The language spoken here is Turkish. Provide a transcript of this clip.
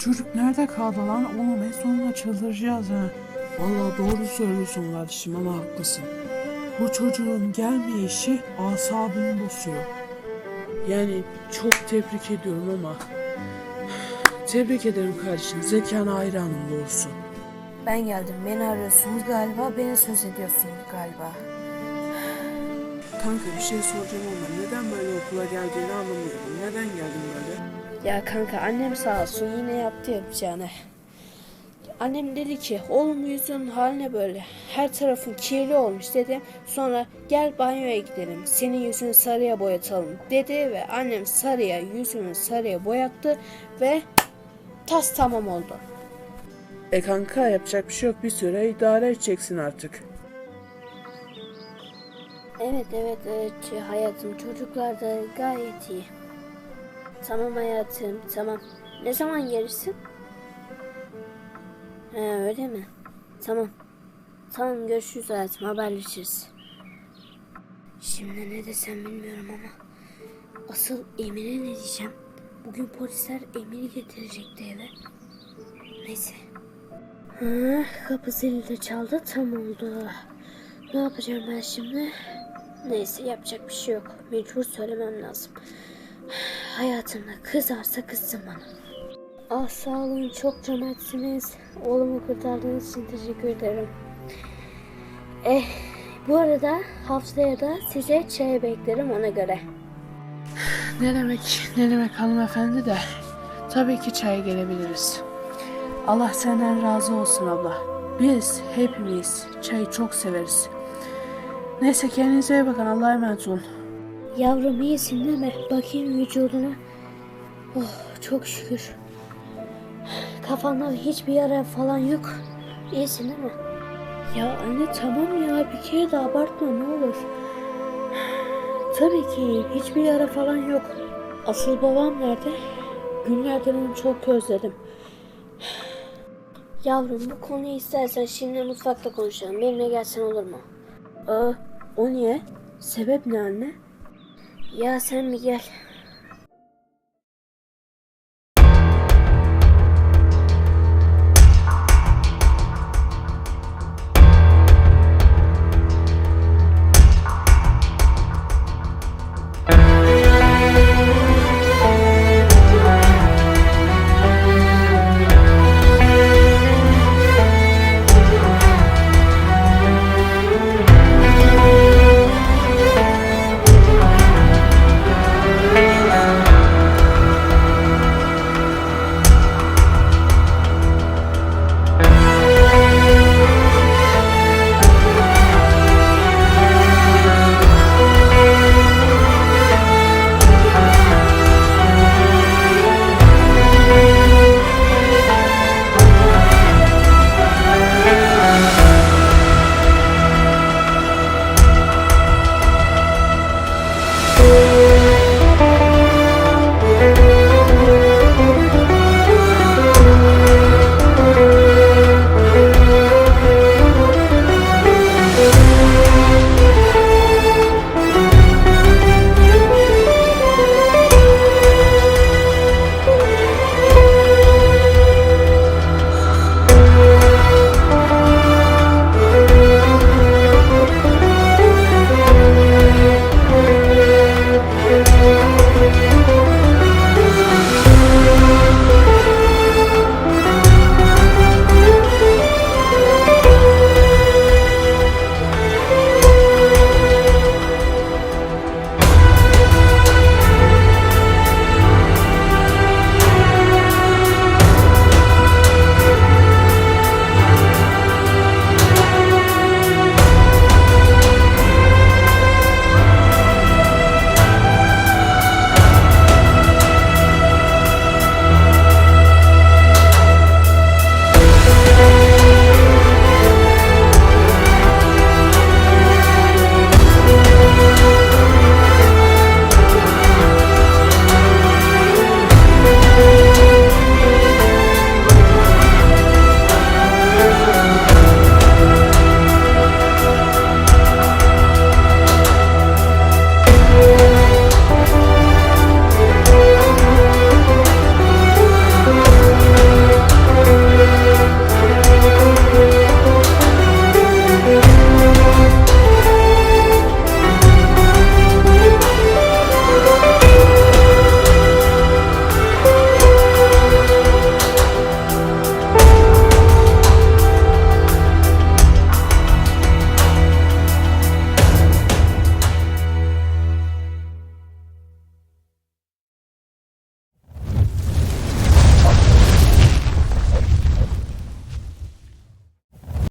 çocuk nerede kaldı lan? Oğlum en sonunda çıldıracağız ha. Vallahi doğru söylüyorsun kardeşim ama haklısın. Bu çocuğun gelmeyişi asabımı bozuyor. Yani çok tebrik ediyorum ama... Tebrik ederim kardeşim. Zekana hayranım doğrusu. Ben geldim. Beni arıyorsunuz galiba. Beni söz ediyorsunuz galiba. Kanka bir şey soracağım ama neden böyle okula geldiğini anlamıyorum. Neden geldin böyle? Ya kanka annem sağ olsun yine yaptı yapacağını. Annem dedi ki oğlum yüzünün haline böyle her tarafın kirli olmuş dedim. Sonra gel banyoya gidelim senin yüzünü sarıya boyatalım dedi ve annem sarıya yüzümü sarıya boyattı ve tas tamam oldu. E kanka yapacak bir şey yok. Bir süre idare edeceksin artık. Evet evet evet hayatım çocuklar da gayet iyi. Tamam hayatım tamam. Ne zaman gelirsin? He öyle mi? Tamam. Tamam görüşürüz hayatım haberleşiriz. Şimdi ne desem bilmiyorum ama asıl Emir'e ne diyeceğim? Bugün polisler Emir'i getirecekti eve. Neyse. Ha, kapı zili de çaldı tam oldu. Ne yapacağım ben şimdi? Neyse yapacak bir şey yok. Mecbur söylemem lazım. Hayatımda kızarsa kızsın bana. Ah sağ olun çok cömertsiniz. Oğlumu kurtardığınız için teşekkür ederim. Eh bu arada haftaya da size çay beklerim ona göre. Ne demek, ne demek hanımefendi de. Tabii ki çaya gelebiliriz. Allah senden razı olsun abla. Biz hepimiz çayı çok severiz. Neyse kendinize iyi bakın. Allah'a emanet olun. Yavrum iyisin değil mi? Bakayım vücuduna. Oh çok şükür. Kafanda hiçbir yara falan yok. İyisin değil mi? Ya anne tamam ya bir kere de abartma ne olur. Tabii ki. Hiçbir yara falan yok. Asıl babam nerede? Günlerden onu çok özledim. Yavrum bu konuyu istersen şimdi mutfakta konuşalım. Benimle gelsen olur mu? Aa, o niye? Sebep ne anne? Ya sen bir gel.